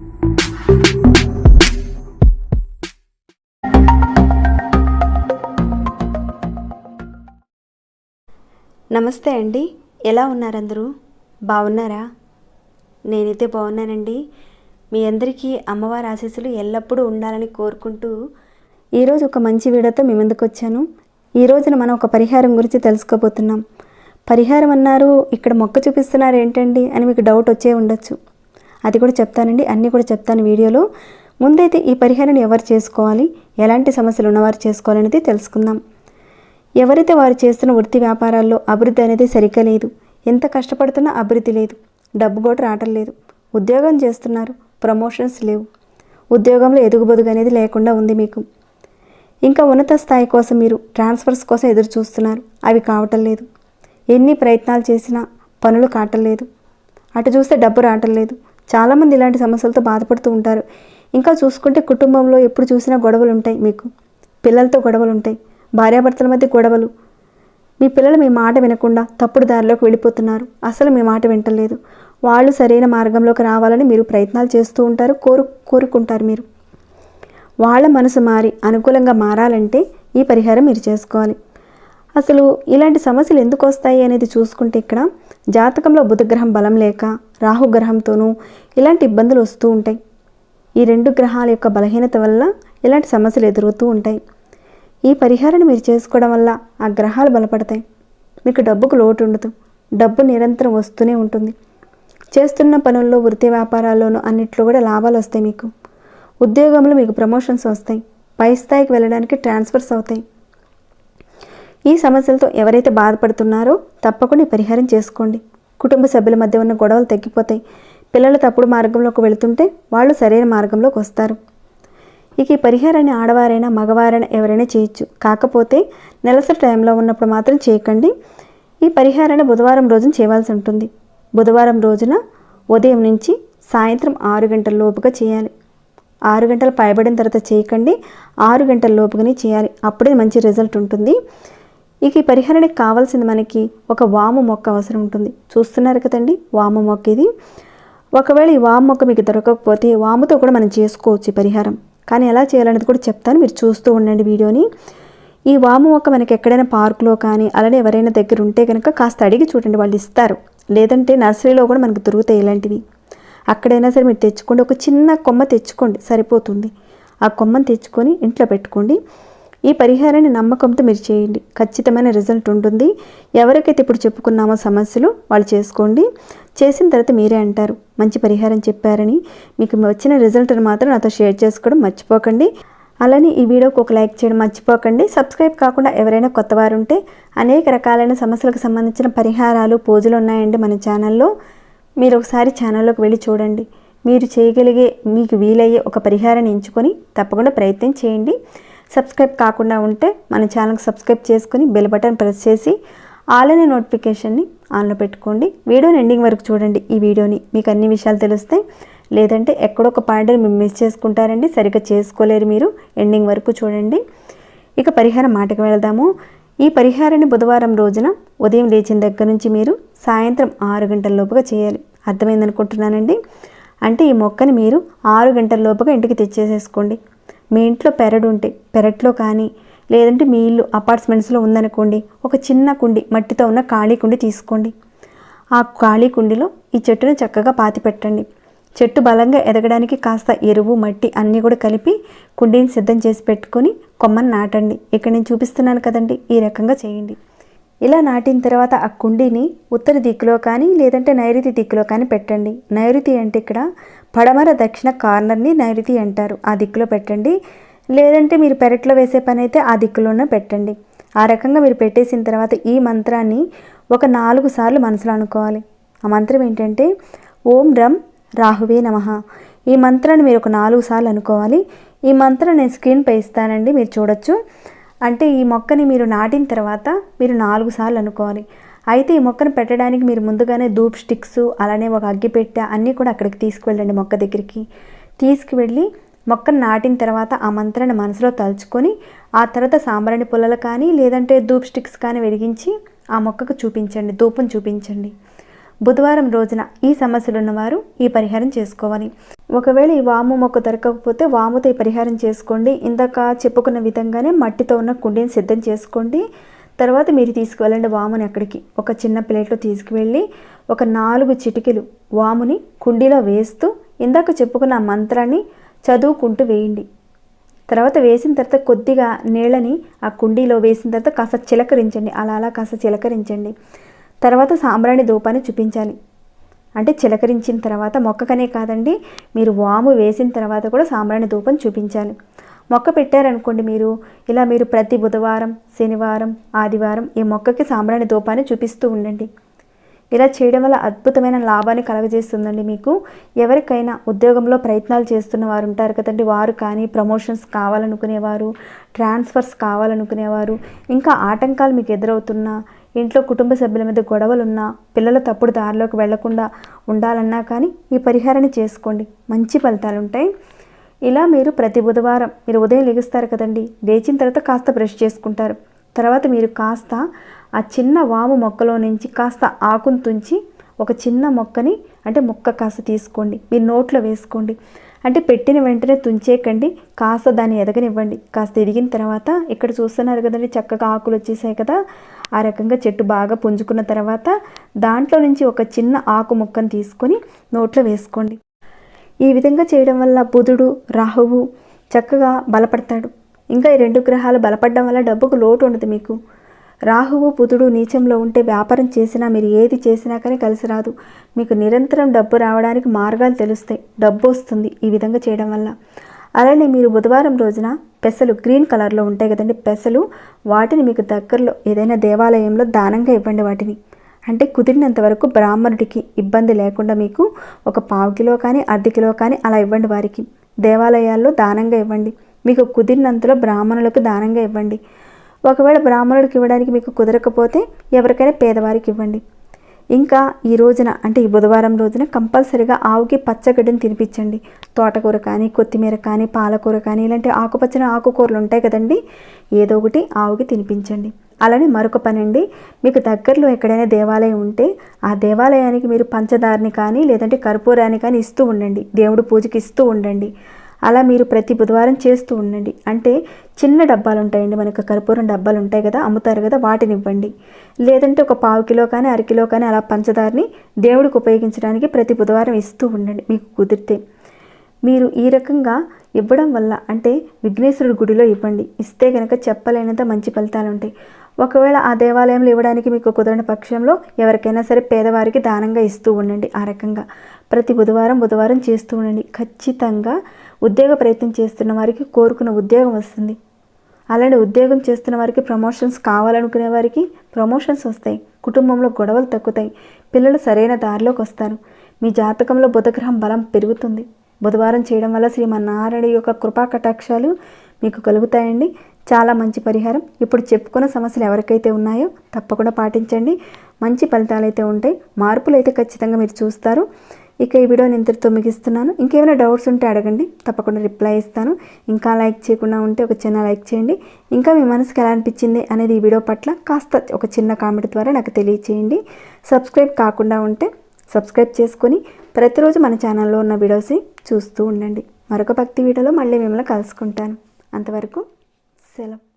నమస్తే అండి. ఎలా ఉన్నారందరూ? బాగున్నారా? నేనైతే బాగున్నానండి. మీ అందరికీ అమ్మవారి ఆశీస్సులు ఎల్లప్పుడూ ఉండాలని కోరుకుంటూ ఈరోజు ఒక మంచి వీడియోతో మీ ముందుకు వచ్చాను. ఈ రోజున మనం ఒక పరిహారం గురించి తెలుసుకోబోతున్నాం. పరిహారం అన్నారు ఇక్కడ మొక్క చూపిస్తున్నారు ఏంటండి అని మీకు డౌట్ వచ్చే ఉండొచ్చు. అది కూడా చెప్తానండి అన్నీ కూడా చెప్తాను వీడియోలో. ముందైతే ఈ పరిహారాన్ని ఎవరు చేసుకోవాలి ఎలాంటి సమస్యలు ఉన్నవారు చేసుకోవాలనేది తెలుసుకుందాం. ఎవరైతే వారు చేస్తున్న వృత్తి వ్యాపారాల్లో అభివృద్ధి అనేది సరిగ్గా లేదు ఎంత కష్టపడుతున్నా అభివృద్ధి లేదు డబ్బు కూడా రావటం లేదు ఉద్యోగం చేస్తున్నారు ప్రమోషన్స్ లేవు ఉద్యోగంలో ఎదుగుబొదుగు అనేది లేకుండా ఉంది మీకు. ఇంకా ఉన్నత స్థాయి కోసం మీరు ట్రాన్స్ఫర్స్ కోసం ఎదురు చూస్తున్నారు అవి కావటం లేదు. ఎన్ని ప్రయత్నాలు చేసినా పనులు కావటం లేదు. అటు చూస్తే డబ్బు రావటం లేదు చాలామంది ఇలాంటి సమస్యలతో బాధపడుతూ ఉంటారు. ఇంకా చూసుకుంటే కుటుంబంలో ఎప్పుడు చూసినా గొడవలు ఉంటాయి మీకు. పిల్లలతో గొడవలు ఉంటాయి. భార్యాభర్తల మధ్య గొడవలు. మీ పిల్లలు మీ మాట వినకుండా తప్పుడు దారిలోకి వెళ్ళిపోతున్నారు. అసలు మీ మాట వింటలేదు. వాళ్ళు సరైన మార్గంలోకి రావాలని మీరు ప్రయత్నాలు చేస్తూ ఉంటారు కోరు కోరుకుంటారు మీరు. వాళ్ళ మనసు మారి అనుకూలంగా మారాలంటే ఈ పరిహారం మీరు చేసుకోవాలి. అసలు ఇలాంటి సమస్యలు ఎందుకు వస్తాయి అనేది చూసుకుంటే ఇక్కడ జాతకంలో బుధగ్రహం బలం లేక రాహుగ్రహంతోనూ ఇలాంటి ఇబ్బందులు వస్తూ ఉంటాయి. ఈ రెండు గ్రహాల యొక్క బలహీనత వల్ల ఇలాంటి సమస్యలు ఎదురవుతూ ఉంటాయి. ఈ పరిహారాన్ని మీరు చేసుకోవడం వల్ల ఆ గ్రహాలు బలపడతాయి. మీకు డబ్బుకు లోటు ఉండదు. డబ్బు నిరంతరం వస్తూనే ఉంటుంది. చేస్తున్న పనుల్లో వృత్తి వ్యాపారాల్లోనూ అన్నిట్లో కూడా లాభాలు వస్తాయి మీకు. ఉద్యోగంలో మీకు ప్రమోషన్స్ వస్తాయి. పై స్థాయికి వెళ్ళడానికి ట్రాన్స్ఫర్స్ అవుతాయి. ఈ సమస్యలతో ఎవరైతే బాధపడుతున్నారో తప్పకుండా పరిహారం చేసుకోండి. కుటుంబ సభ్యుల మధ్య ఉన్న గొడవలు తగ్గిపోతాయి. పిల్లలు తప్పుడు మార్గంలోకి వెళుతుంటే వాళ్ళు సరైన మార్గంలోకి వస్తారు. ఇక ఈ పరిహారాన్ని ఆడవారైనా మగవారైనా ఎవరైనా చేయొచ్చు. కాకపోతే నెలసరి టైంలో ఉన్నప్పుడు మాత్రం చేయకండి. ఈ పరిహారాన్ని బుధవారం రోజున చేయవలసి ఉంటుంది. బుధవారం రోజున ఉదయం నుంచి సాయంత్రం ఆరు గంటల లోపుగా చేయాలి. ఆరు గంటలు పైబడిన తర్వాత చేయకండి. ఆరు గంటల లోపుగానే చేయాలి. అప్పుడే మంచి రిజల్ట్ ఉంటుంది. ఇక ఈ పరిహారానికి కావాల్సింది మనకి ఒక వాము మొక్క అవసరం ఉంటుంది. చూస్తున్నారు కదండి? వాము మొక్క ఇది. ఒకవేళ ఈ వాము మొక్క మీకు దొరకకపోతే వాముతో కూడా మనం చేసుకోవచ్చు ఈ పరిహారం. కానీ ఎలా చేయాలనేది కూడా చెప్తాను. మీరు చూస్తూ ఉండండి వీడియోని. ఈ వాము మొక్క మనకి ఎక్కడైనా పార్కులో కానీ అలానే ఎవరైనా దగ్గర ఉంటే కనుక కాస్త అడిగి చూడండి. వాళ్ళు ఇస్తారు. లేదంటే నర్సరీలో కూడా మనకు దొరుకుతాయి ఇలాంటివి. అక్కడైనా సరే మీరు తెచ్చుకోండి. ఒక చిన్న కొమ్మ తెచ్చుకోండి. సరిపోతుంది. ఆ కొమ్మను తెచ్చుకొని ఇంట్లో పెట్టుకోండి. ఈ పరిహారాన్ని నమ్మకంతో మీరు చేయండి. ఖచ్చితమైన రిజల్ట్ ఉంటుంది. ఎవరికైతే ఇప్పుడు చెప్పుకున్నామో సమస్యలు వాళ్ళు చేసుకోండి. చేసిన తర్వాత మీరే అంటారు. మంచి పరిహారం చెప్పారని. మీకు వచ్చిన రిజల్ట్ని మాత్రం నాతో షేర్ చేసుకోవడం మర్చిపోకండి. అలానే ఈ వీడియోకి ఒక లైక్ చేయడం మర్చిపోకండి. సబ్స్క్రైబ్ కాకుండా ఎవరైనా కొత్త వారు ఉంటే అనేక రకాలైన సమస్యలకు సంబంధించిన పరిహారాలు పూజలు ఉన్నాయండి మన ఛానల్లో. మీరు ఒకసారి ఛానల్లోకి వెళ్ళి చూడండి. మీరు చేయగలిగే మీకు వీలయ్యే ఒక పరిహారాన్ని ఎంచుకొని తప్పకుండా ప్రయత్నం చేయండి. సబ్స్క్రైబ్ కాకుండా ఉంటే మన ఛానల్కి సబ్స్క్రైబ్ చేసుకుని బెల్ బటన్ ప్రెస్ చేసి ఆల్ అనే నోటిఫికేషన్ని ఆన్లో పెట్టుకోండి. వీడియోని ఎండింగ్ వరకు చూడండి. ఈ వీడియోని మీకు అన్ని విషయాలు తెలుస్తాయి లేదంటే ఎక్కడో ఒక పాయింట్ని మీరు మిస్ చేసుకుంటారండి. సరిగ్గా చేసుకోలేరు మీరు. ఎండింగ్ వరకు చూడండి. ఇక పరిహారం మాటకు వెళ్దాము. ఈ పరిహారాన్ని బుధవారం రోజున ఉదయం లేచిన దగ్గర నుంచి మీరు సాయంత్రం ఆరు గంటల లోపుగా చేయాలి. అర్థమైందనుకుంటున్నానండి? అంటే ఈ మొక్కని మీరు ఆరు గంటల లోపుగా ఇంటికి తెచ్చేసేసుకోండి. మీ ఇంట్లో పెరడు ఉంటే పెరట్లో కానీ లేదంటే మీ ఇల్లు అపార్ట్మెంట్స్లో ఉందనుకోండి ఒక చిన్న కుండి మట్టితో ఉన్న ఖాళీ కుండి తీసుకోండి. ఆ ఖాళీ కుండిలో ఈ చెట్టును చక్కగా పాతి పెట్టండి. చెట్టు బలంగా ఎదగడానికి కాస్త ఎరువు మట్టి అన్నీ కూడా కలిపి కుండీని సిద్ధం చేసి పెట్టుకొని కొమ్మని నాటండి. ఇక్కడ నేను చూపిస్తున్నాను కదండి ఈ రకంగా చేయండి. ఇలా నాటిన తర్వాత ఆ కుండీని ఉత్తర దిక్కులో కానీ లేదంటే నైరుతి దిక్కులో కానీ పెట్టండి. నైరుతి అంటే ఇక్కడ పడమర దక్షిణ కార్నర్ని నైరుతి అంటారు. ఆ దిక్కులో పెట్టండి. లేదంటే మీరు పెరట్లో వేసే పని అయితే ఆ దిక్కులోనే పెట్టండి. ఆ రకంగా మీరు పెట్టేసిన తర్వాత ఈ మంత్రాన్ని ఒక నాలుగు సార్లు మనసులో అనుకోవాలి. ఆ మంత్రం ఏంటంటే ఓం రం రాహువే నమ. ఈ మంత్రాన్ని మీరు ఒక నాలుగు సార్లు అనుకోవాలి. ఈ మంత్రం నేను స్క్రీన్పై ఇస్తానండి మీరు చూడొచ్చు. అంటే ఈ మొక్కని మీరు నాటిన తర్వాత మీరు నాలుగు సార్లు అనుకోవాలి. అయితే ఈ మొక్కను పెట్టడానికి మీరు ముందుగానే ధూప్ స్టిక్స్ అలానే ఒక అగ్గిపెట్టె అన్నీ కూడా అక్కడికి తీసుకువెళ్ళండి మొక్క దగ్గరికి. తీసుకువెళ్ళి మొక్కను నాటిన తర్వాత ఆ మంత్రాన్ని మనసులో తలుచుకొని ఆ తర్వాత సాంబ్రాణి పుల్లలు కానీ లేదంటే ధూప్ స్టిక్స్ కానీ వెలిగించి ఆ మొక్కకు చూపించండి ధూపం చూపించండి. బుధవారం రోజున ఈ సమస్యలు ఉన్నవారు ఈ పరిహారం చేసుకోవాలి. ఒకవేళ ఈ వాము మొక్క దొరకకపోతే వాముతో ఈ పరిహారం చేసుకోండి. ఇందాక చెప్పుకున్న విధంగానే మట్టితో ఉన్న కుండీని సిద్ధం చేసుకోండి. తర్వాత మీరు తీసుకువెళ్ళండి వాముని అక్కడికి. ఒక చిన్న ప్లేట్లో తీసుకువెళ్ళి ఒక నాలుగు చిటికెలు వాముని కుండీలో వేస్తూ ఇందాక చెప్పుకున్న మంత్రాన్ని చదువుకుంటూ వేయండి. తర్వాత వేసిన తర్వాత కొద్దిగా నీళ్ళని ఆ కుండీలో వేసిన తర్వాత కాస్త చిలకరించండి. అలా అలా కాస్త చిలకరించండి. తర్వాత సాంబ్రాణి ధూపాన్ని చూపించాలి. అంటే చిలకరించిన తర్వాత మొక్కకనే కాదండి మీరు వాము వేసిన తర్వాత కూడా సాంబ్రాణి ధూపం చూపించాలి. మొక్క పెట్టారనుకోండి మీరు ఇలా మీరు ప్రతి బుధవారం శనివారం ఆదివారం ఈ మొక్కకి సాంబ్రాణి ధూపాన్ని చూపిస్తూ ఉండండి. ఇలా చేయడం వల్ల అద్భుతమైన లాభాన్ని కలగజేస్తుందండి మీకు. ఎవరికైనా ఉద్యోగంలో ప్రయత్నాలు చేస్తున్న వారు ఉంటారు కదండి వారు కానీ ప్రమోషన్స్ కావాలనుకునేవారు ట్రాన్స్ఫర్స్ కావాలనుకునేవారు ఇంకా ఆటంకాలు మీకు ఎదురవుతున్నా ఇంట్లో కుటుంబ సభ్యుల మీద గొడవలున్నా పిల్లల తప్పుడు దారిలోకి వెళ్ళకుండా ఉండాలన్నా కానీ ఈ పరిహారాన్ని చేసుకోండి. మంచి ఫలితాలు ఉంటాయి ఇలా మీరు ప్రతి బుధవారం మీరు ఉదయం లెగుస్తారు కదండి. లేచిన తర్వాత కాస్త బ్రష్ చేసుకుంటారు. తర్వాత మీరు కాస్త ఆ చిన్న వాము మొక్కలో నుంచి కాస్త ఆకును తుంచి ఒక చిన్న మొక్కని అంటే మొక్క కాస్త తీసుకోండి. మీరు నోట్లో వేసుకోండి. అంటే పెట్టిన వెంటనే తుంచేకండి కాస్త దాన్ని ఎదగనివ్వండి. కాస్త ఎదిగిన తర్వాత ఇక్కడ చూస్తున్నారు కదండి చక్కగా ఆకులు వచ్చేసాయి కదా. ఆ రకంగా చెట్టు బాగా పుంజుకున్న తర్వాత దాంట్లో నుంచి ఒక చిన్న ఆకు ముక్కను తీసుకొని నోట్లో వేసుకోండి. ఈ విధంగా చేయడం వల్ల బుధుడు రాహువు చక్కగా బలపడతాడు. ఇంకా ఈ రెండు గ్రహాలు బలపడడం వల్ల డబ్బుకు లోటు ఉండదు మీకు. రాహువు బుధుడు నీచంలో ఉంటే వ్యాపారం చేసినా మీరు ఏది చేసినా కానీ కలిసి రాదు. మీకు నిరంతరం డబ్బు రావడానికి మార్గాలు తెలుస్తాయి. డబ్బు వస్తుంది ఈ విధంగా చేయడం వల్ల. అలానే మీరు బుధవారం రోజున పెసలు గ్రీన్ కలర్లో ఉంటాయి కదండి పెసలు. వాటిని మీకు దగ్గరలో ఏదైనా దేవాలయంలో దానంగా ఇవ్వండి వాటిని. అంటే కుదిరినంత వరకు బ్రాహ్మణుడికి ఇబ్బంది లేకుండా మీకు ఒక పావు కిలో కానీ అర్ధ కిలో కానీ అలా ఇవ్వండి వారికి. దేవాలయాల్లో దానంగా ఇవ్వండి. మీకు కుదిరినంతలో బ్రాహ్మణులకు దానంగా ఇవ్వండి. ఒకవేళ బ్రాహ్మణుడికి ఇవ్వడానికి మీకు కుదరకపోతే ఎవరికైనా పేదవారికి ఇవ్వండి. ఇంకా ఈ రోజున అంటే ఈ బుధవారం రోజున కంపల్సరిగా ఆవుకి పచ్చగడ్డిని తినిపించండి. తోటకూర కానీ కొత్తిమీర కానీ పాలకూర కానీ ఇలాంటి ఆకుపచ్చని ఆకుకూరలు ఉంటాయి కదండి ఏదో ఒకటి ఆవుకి తినిపించండి. అలానే మరొక పని అండి మీకు దగ్గరలో ఎక్కడైనా దేవాలయం ఉంటే ఆ దేవాలయానికి మీరు పంచదారని కానీ లేదంటే కర్పూరాన్ని కానీ ఇస్తూ ఉండండి. దేవుడు పూజకి ఇస్తూ ఉండండి. అలా మీరు ప్రతి బుధవారం చేస్తూ ఉండండి. అంటే చిన్న డబ్బాలు ఉంటాయండి మనకు కర్పూరం డబ్బాలు ఉంటాయి కదా అమ్ముతారు కదా వాటిని ఇవ్వండి లేదంటే ఒక పావు కిలో కానీ అరకిలో కానీ అలా పంచదారని దేవుడికి ఉపయోగించడానికి ప్రతి బుధవారం ఇస్తూ ఉండండి. మీకు కుదిరితే మీరు ఈ రకంగా ఇవ్వడం వల్ల అంటే విఘ్నేశ్వరుడి గుడిలో ఇవ్వండి. ఇస్తే కనుక చెప్పలేనంత మంచి ఫలితాలు ఉంటాయి ఒకవేళ ఆ దేవాలయంలో ఇవ్వడానికి మీకు కుదరని పక్షంలో ఎవరికైనా సరే పేదవారికి దానంగా ఇస్తూ ఉండండి. ఆ రకంగా ప్రతి బుధవారం బుధవారం చేస్తూ ఉండండి. ఖచ్చితంగా ఉద్యోగ ప్రయత్నం చేస్తున్న వారికి కోరుకున్న ఉద్యోగం వస్తుంది. అలానే ఉద్యోగం చేస్తున్న వారికి ప్రమోషన్స్ కావాలనుకునే వారికి ప్రమోషన్స్ వస్తాయి. కుటుంబంలో గొడవలు తగ్గుతాయి. పిల్లలు సరైన దారిలోకి వస్తారు. మీ జాతకంలో బుధగ్రహం బలం పెరుగుతుంది. బుధవారం చేయడం వల్ల శ్రీమన్నారాయణ యొక్క కృపా కటాక్షాలు మీకు కలుగుతాయండి. చాలా మంచి పరిహారం. ఇప్పుడు చెప్పుకున్న సమస్యలు ఎవరికైతే ఉన్నాయో తప్పకుండా పాటించండి. మంచి ఫలితాలు అయితే ఉంటాయి. మార్పులు అయితే ఖచ్చితంగా మీరు చూస్తారు. ఇక ఈ వీడియోని ఇంతటితో ముగిస్తున్నాను. ఇంకేమైనా డౌట్స్ ఉంటే అడగండి. తప్పకుండా రిప్లై ఇస్తాను. ఇంకా లైక్ చేయకుండా ఉంటే ఒక చిన్న లైక్ చేయండి. ఇంకా మీ మనసుకి ఎలా అనిపించింది అనేది ఈ వీడియో పట్ల కాస్త ఒక చిన్న కామెంట్ ద్వారా నాకు తెలియచేయండి. సబ్స్క్రైబ్ కాకుండా ఉంటే సబ్స్క్రైబ్ చేసుకొని ప్రతిరోజు మన ఛానల్లో ఉన్న వీడియోస్ని చూస్తూ ఉండండి. మరొక భక్తి వీడియోలో మళ్ళీ మిమ్మల్ని కలుసుకుంటాను. అంతవరకు సెలవు.